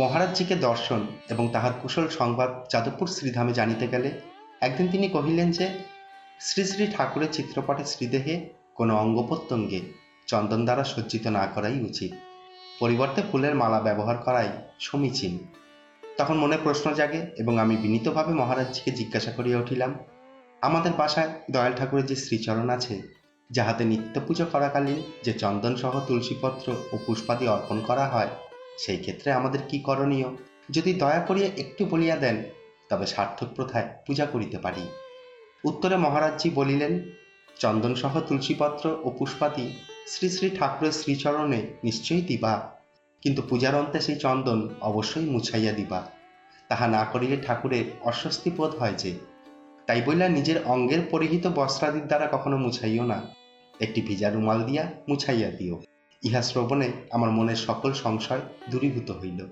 মহারাজজিকে দর্শন এবং তাহার কুশল সংবাদ যাদবপুর শ্রীধামে জানিতে গেলে, একদিন তিনি কহিলেন যে, শ্রী শ্রী ঠাকুরের চিত্রপটে শ্রীদেহে কোনো অঙ্গ প্রত্যঙ্গে চন্দন দ্বারা সজ্জিত না করাই উচিত। পরিবর্তে ফুলের মালা ব্যবহার করাই সমীচীন তখন মনে প্রশ্ন জাগে এবং আমি বিনীতভাবে মহারাজজিকে জিজ্ঞাসা করিয়া উঠিলাম, আমাদের বাসায় দয়াল ঠাকুরের যে শ্রীচরণ আছে, যাহাতে নিত্য পুজো করাকালীন যে চন্দন সহ তুলসীপত্র ও পুষ্পাদি অর্পণ করা হয় সেই ক্ষেত্রে আমাদের কি করণীয়? যদি দয়া করিয়া একটু বলিয়া দেন, তবে সার্থক প্রথায় পূজা করিতে পারি। উত্তরে মহারাজজি বলিলেন, চন্দন সহ তুলসীপত্র ও পুষ্পাদি শ্রী শ্রী ঠাকুরের শ্রীচরণে নিশ্চয়ই দিবা। কিন্তু পূজার অন্তে সেই চন্দন অবশ্যই মুছাইয়া দিবা। তাহা না করিলে ঠাকুরের অস্বস্তি বোধ হয় যে, তাই বইলা নিজের অঙ্গের পরিহিত বস্ত্রাদির দ্বারা কখনো মুছাইও না। একটি ভিজা রুমাল দিয়া মুছাইয়া দিও। ইহা শ্রবণে আমার মনের সকল সংশয় দূরীভূত হইল।